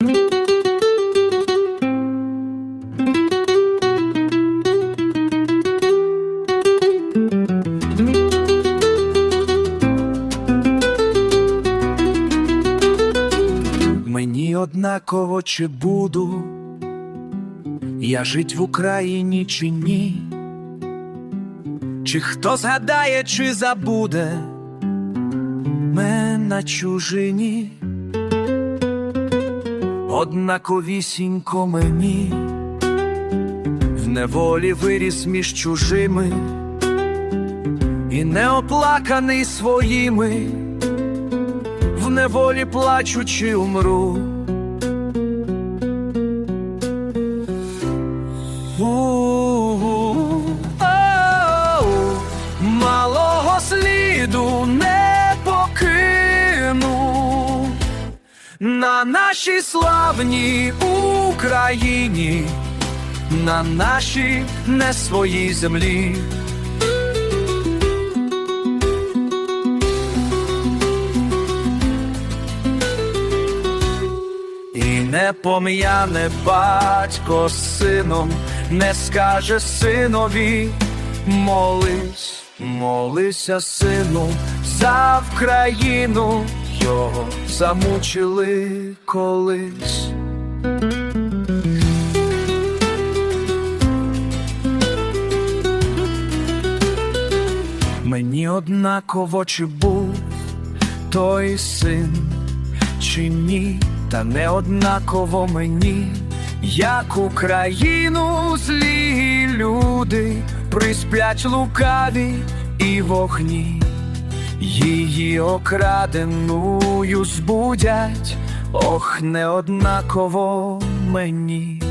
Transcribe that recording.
Мені однаково чи буду я жить в Україні чи ні, чи хто згадає, чи забуде мен на чужині, однаковісінько мені, в неволі виріс між чужими, і неоплаканий своїми. В неволі плачучи умру. Малого сліду не на нашій славній Україні, на нашій не своїй землі. І не пом'яне батько з сином, не скаже синові, молись, молися, сину, за Вкраїну його замучили колись. Мені однаково чи був той син чи ні, та не однаково мені, як Україну злі люди присплять лукаві і вогні, її окраденою збудять, ох, неоднаково мені.